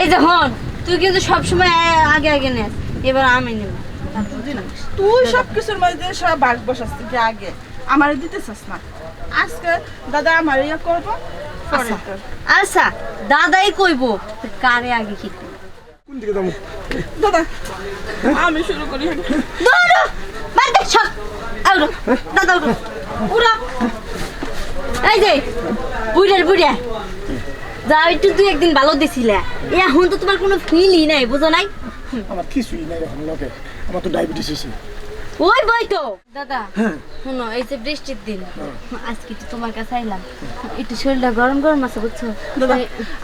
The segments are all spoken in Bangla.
এই যে হন তুই কিন্তু সবসময় আগে আগে নেস এবার আমি নেব। তুই সব কিছুর মধ্যে সব বাস বসাস কি আগে। আমার দিতে চাস না। আজকে দাদা আমার ইয়ে করব আচ্ছা। আচ্ছা দাদাই কইব কারে আগে কি কোন দিকে যাব? দাদা আমি শুরু করি। দৌড়ো মার দেখ সব আউরো দাদা উড়ো। উড়ো। এই যে বুড়ার বুড়া যা একটু তুই একদিন ভালো দিছিলে। এখন তো তোমার কোনো ফিলই নাই বুঝো নাই? আমার কিছুই নাই এখন লোকে আমার তো ডায়াবেটিস হয়েছে ওই বই তো। দাদা হ্যাঁ। শুনো এই যে বৃষ্টির দিন আজকে তো তোমার কাছে আইলাম। একটু শরীরটা গরম গরম আছে বুঝছ? দাদা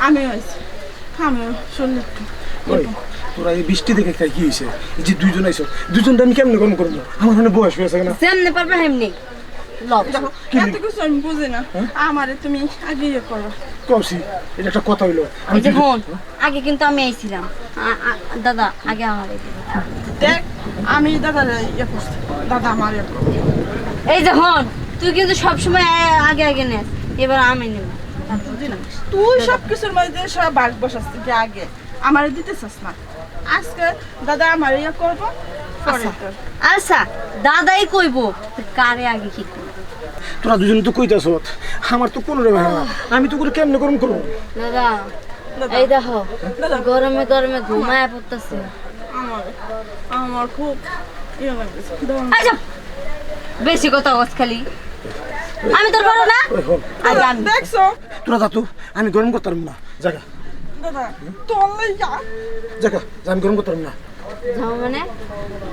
আমি হয়েছি আমি শুনলি ওই তোরা এই বৃষ্টি দেখে খাই কি হয়েছে এই যে দুইজন আইসো দুইজনটা আমি কেমনে গরম করব? আমার মানে বয়স হয়েছে না যেমনে পারবে হেমনি। আগে ইয়ে করো। কৌশি এটা একটা কথা হইল। আমি এই যে যদি- হন আগে কিন্তু আমি আইছিলাম। দাদা আগে আমার দেখ আমি দাদা ইয়ে করছি। দাদা আমার ইয়ে এই যে হন তুই কিন্তু সবসময় আগে আগে নেস। এবার আমি নেব। তুই সব কিছুর মধ্যে সব বাস বসাস আগে। আমার দিতে চাস না। আজকে দাদা আমার ইয়ে করব আচ্ছা। আচ্ছা দাদাই কইব কারে আগে কি। তোরা দুজন তো কইতাছ আমার তো কোনো রে আমি তো করে কেমনে গরম করব? দাদা। এই দেখো গরমে গরমে ঘুমায় পড়তেছে। আমার আমার খুব ইয়ে আচ্ছা বেশি কথা হস খালি। আমি তোর বড় না? দেখছ? তোরা যা তো আমি গরম করতে পারব না। জায়গা দাদা তোর যা জায়গা আমি গরম করতে পারব না। যাও মানে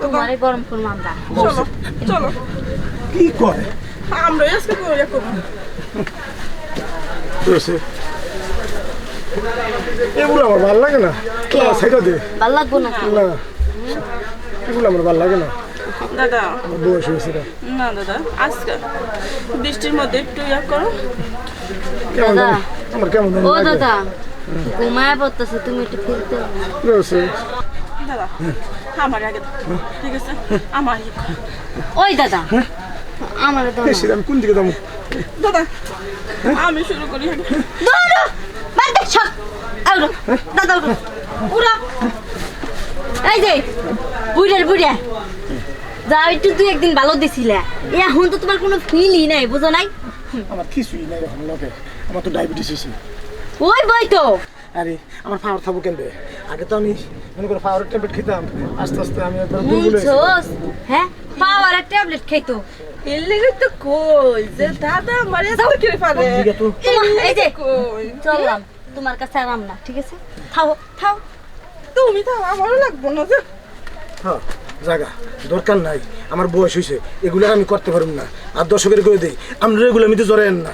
তোমারে গরম করব আমরা। চলো চলো। কি করে? আমরা আজকে করে ইয়ে করব। এগুলো আমার ভালো লাগে না। দে। ভালো লাগবো না না এগুলো আমার ভালো লাগে না। দাদা। বয়স হয়েছে না দাদা আজকে বৃষ্টির মধ্যে একটু ইয়ে করো। দাদা। আমার কেমন ও দাদা ঘুমায় পড়তেছে তুমি একটু ফিরতে দাদা আমার আগে। ঠিক আছে? আমার। ওই দাদা আমার দাও। বেশি আমি কোন দিকে দাদা আমি শুরু করি। দৌড়ো মার দেখ সব। আউরো দাদা উড়ো উড়ো। এই যে বুড়ার বুড়া। যা একটু তুই একদিন ভালো দিছিলে। এখন তো তোমার কোনো ফিলই নাই বুঝো নাই? আমার কিছুই নাই এখন লোকে আমার তো ডায়াবেটিস হয়েছে। ওই বই তো। আরে আমার পাওয়ার থাকব কেন আগে তো আমি মনে করো পাওয়ারের ট্যাবলেট খেতাম আস্তে আস্তে আমি একবার দুর্বল হয়ে গেছি। বুঝছোস? হ্যাঁ পাওয়ার ট্যাবলেট খাইতো। এর লেগে তো কই যে দাদা আমার এত করে পারে এই যে চললাম। তোমার কাছে আরাম না ঠিক আছে? থাও থাও। তুমি তো আমারও লাগবো না যে। হ্যাঁ জায়গা দরকার নাই। আমার বয়স হয়েছে এগুলো আমি করতে পারব না। আর দর্শকের করে দিই? আমরা এগুলো আমি তো জড়াইন না।